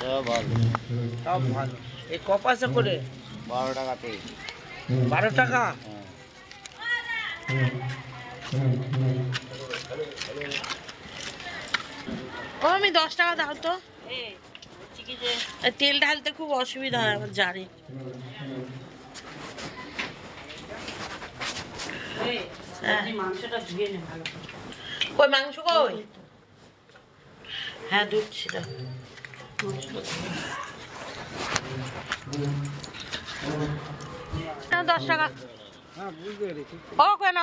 সব ভালো। সব ভালো। এই ক পয়সা করে? বারো টাকা বারো টাকা? ও আমি দশ টাকা দাও তো। তেল ঢালতে খুব অসুবিধা হয় আমার জারে হ্যাঁ। মাংসটা ধুয়ে নে ভালো কই মাংস কই? হ্যাঁ তো নাও, দশ টাকা ও কেন।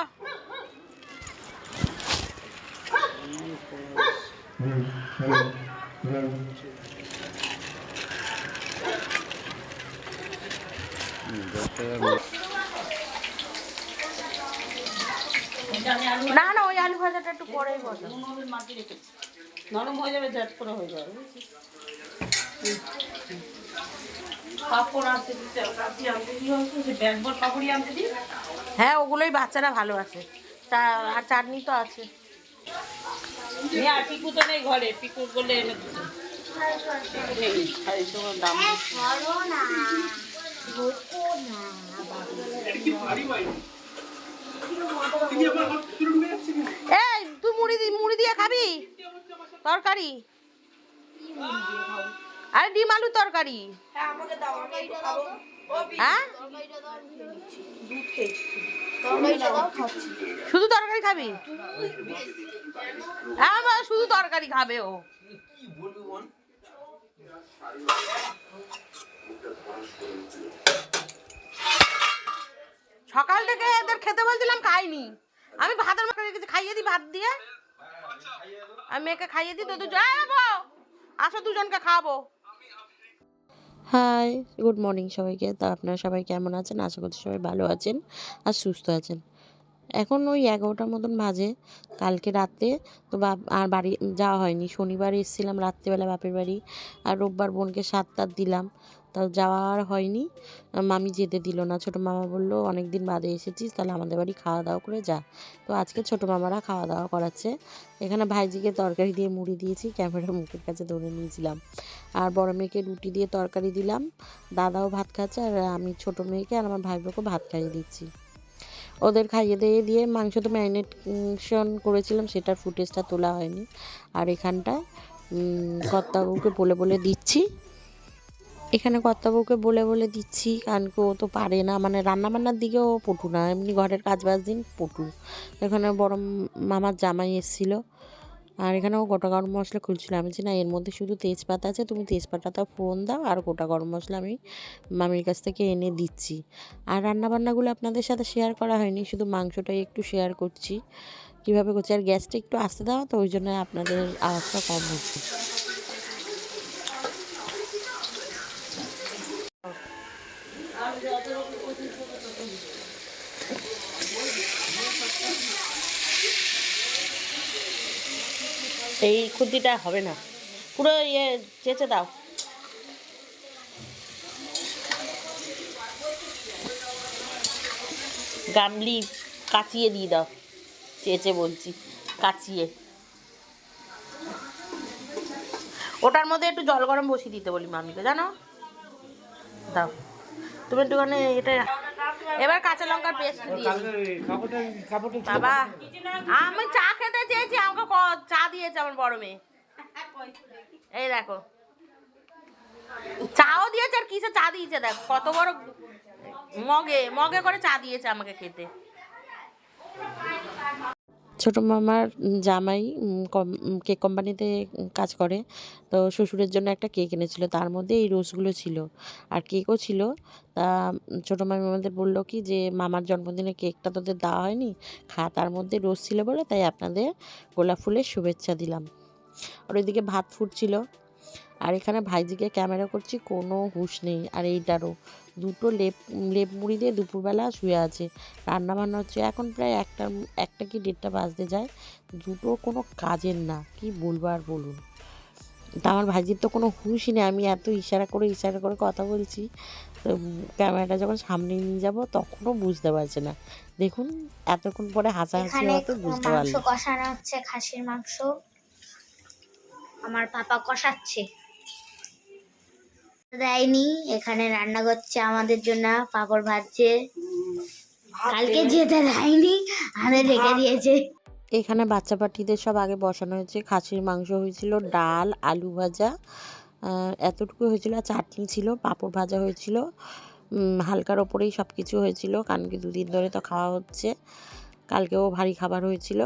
না না, ওই আলু ভাজাটা একটু পরেই বসো নরম হয়ে যাবে ঝট করে হয়ে যাবে? পাঁপড় আনতে পাপড়ি আনতে দিই হ্যাঁ ওগুলোই বাচ্চারা ভালো আছে। তা আর চাটনি তো আছে। নিয়ে আর পিকু তো নেই ঘরে পিকু বলে এনে দিতে নেই আড়াইশো করে দাম দিচ্ছে। এই তুই মুড়ি মুড়ি দিয়ে খাবি? তরকারি? আরে ডিম আলু তরকারি। হ্যাঁ শুধু তরকারি খাবি? হ্যাঁ শুধু তরকারি খাবে ও। সকাল থেকে এদের খেতে বলছিলাম খাইনি। আমি ভাতের মাখা রেখেছি খাইয়ে দিই ভাত দিয়ে। আমি মেয়েকে খাইয়ে দিই তো দুজন আসো দুজনকে খাব হাই গুড মর্নিং সবাইকে। তা আপনারা সবাই কেমন আছেন? আশা করছি সবাই ভালো আছেন আর সুস্থ আছেন। এখন ওই এগারোটার মতন বাজে। কালকে রাতে তো বাপ, আর বাড়ি যাওয়া হয়নি। শনিবার এসেছিলাম রাত্রেবেলা বাপের বাড়ি। আর রোববার বোনকে সাত দিলাম। তাও যাওয়া আর হয়নি। মামি যেতে দিল না। ছোটো মামা বলল অনেক দিন বাদে এসেছিস, তাহলে আমাদের বাড়ি খাওয়া দাওয়া করে যা। তো আজকে ছোটো মামারা খাওয়া দাওয়া করাচ্ছে। এখানে ভাইজিকে তরকারি দিয়ে মুড়ি দিয়েছি, ক্যামেরার মুখের কাছে ধরে নিয়েছিলাম। আর বড় মেয়েকে রুটি দিয়ে তরকারি দিলাম। দাদাও ভাত খাচ্ছে, আর আমি ছোটো মেয়েকে আর আমার ভাই বোনকে ভাত খাইয়ে দিচ্ছি। ওদের খাইয়ে দিয়ে দিয়ে মাংস তো ম্যারিনেশন করেছিলাম, সেটার ফুটেজটা তোলা হয়নি। আর এখানটায় কর্তাবুকে বলে বলে দিচ্ছি। এখানে কর্তাবুকে বলে বলে দিচ্ছি, কারণ কেউ তো পারে না। মানে রান্নাবান্নার দিকেও পটু না, এমনি ঘরের কাজ বাজ দিন পটু। এখানে বড় মামার জামাই এসেছিল। আর এখানে ও গোটা গরম মশলা খুলছিল আমি না, এর মধ্যে শুধু তেজপাতা আছে, তুমি তেজপাতাটা ফোড়ন দাও আর গোটা গরম মশলা আমি মামির কাছ থেকে এনে দিচ্ছি। আর রান্নাবান্নাগুলো আপনাদের সাথে শেয়ার করা হয়নি, শুধু মাংসটাই একটু শেয়ার করছি। কীভাবে করছি? আর গ্যাসটা একটু আসতে দেওয়া তো, ওই জন্য আপনাদের আওয়াজটা কম হচ্ছে। এই খুদ্দিটা হবে না। পুরো ইয়ে চেঁচে দাও। গামলি কাচিয়ে দিয়ে দাও। চেঁচে বলছি কাচিয়ে। ওটার মধ্যে একটু জল গরম বসিয়ে দিতে বলি মামিকে জানো? দাও। তুমি একটুখানি এটা এবার কাঁচা লঙ্কার পেস্ট দিয়ে বাবা আমি চা আমাকে চা দিয়েছে আমার বড় মেয়ে। এই দেখো। চাও দিয়েছে আর কিসে চা দিয়েছে দেখো। কত বড় মগে মগে করে চা দিয়েছে আমাকে খেতে। ছোটো মামার জামাই কেক কোম্পানিতে কাজ করে। তো শ্বশুরের জন্য একটা কেক এনেছিল। তার মধ্যে এই রোজগুলো ছিল। আর কেকও ছিল। তা ছোট ছোটো মামি আমাদের বলল কি যে, মামার জন্মদিনে কেকটা তোদের দেওয়া হয়নি? খা, তার মধ্যে রোজ ছিল বলে তাই আপনাদের গোলাপ ফুলের শুভেচ্ছা দিলাম। আর ওইদিকে ভাত ফুটছিল। আর এখানে ভাইজিকে ক্যামেরা করছি কোনো হুঁশ নেই। আর এইটারও দুটো লেপ লেপ মুড়ি দিয়ে দুপুরবেলা শুয়ে আছে। রান্না বান্না হচ্ছে এখন প্রায় একটা একটা কি দেড়টা বাজতে যায়। দুটো কোনো কাজের না কি বলব আর বলুন। তা আমার ভাইজির তো কোনো হুঁশই নেই আমি এত ইশারা করে ইশারা করে কথা বলছি। তো ক্যামেরাটা যখন সামনে নিয়ে যাব তখনও বুঝতে পারছে না। দেখুন এতক্ষণ পরে হাসাহাসি হতে বুঝতে মাংস পারল। কষানো হচ্ছে খাসির মাংস। আমার পাপা কষাচ্ছে। দেয়নি। এখানে রান্না করছে আমাদের জন্য পাপড় ভাজছে। কালকে যেতে দেয়নি আমাদের রেখে দিয়েছে। এখানে বাচ্চা পাটিদের সব আগে বসানো হয়েছে। খাসির মাংস হয়েছিল ডাল আলু ভাজা আহ, এতটুকু হয়েছিল। আর চাটনি ছিল পাঁপড় ভাজা হয়েছিল। হালকার ওপরেই সব কিছু হয়েছিল। কারণ কি দুদিন ধরে তো খাওয়া হচ্ছে। কালকেও ভারী খাবার হয়েছিল।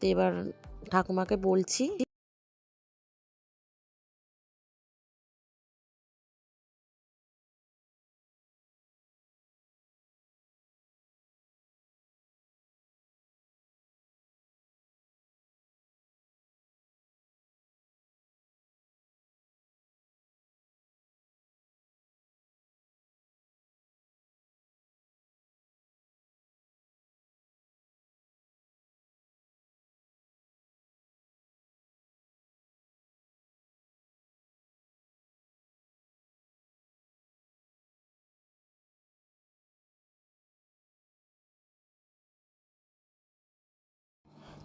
তো এবার ঠাকুমাকে বলছি।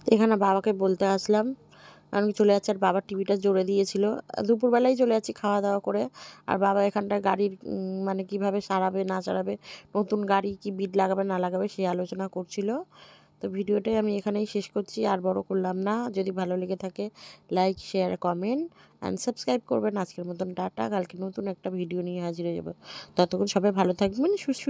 এখানে বাবাকে বলতে আসলাম। কি চলে যাচ্ছে আর বাবার টিভিটা জোরে দিয়েছিল। দুপুরবেলায় চলে যাচ্ছি খাওয়া দাওয়া করে। আর বাবা এখানটা গাড়ির মানে কীভাবে সারাবে, না সারাবে, নতুন গাড়ি কি বিট লাগাবে, না লাগাবে সেই আলোচনা করছিল। তো ভিডিওটাই আমি এখানেই শেষ করছি। আর বড় করলাম না। যদি ভালো লেগে থাকে like share comment and subscribe করবেন। আজকের মতন টাটা। কালকে নতুন একটা ভিডিও নিয়ে হাজির হয়ে যাব। ততক্ষণ সবাই ভালো থাকবেন, সুস্থ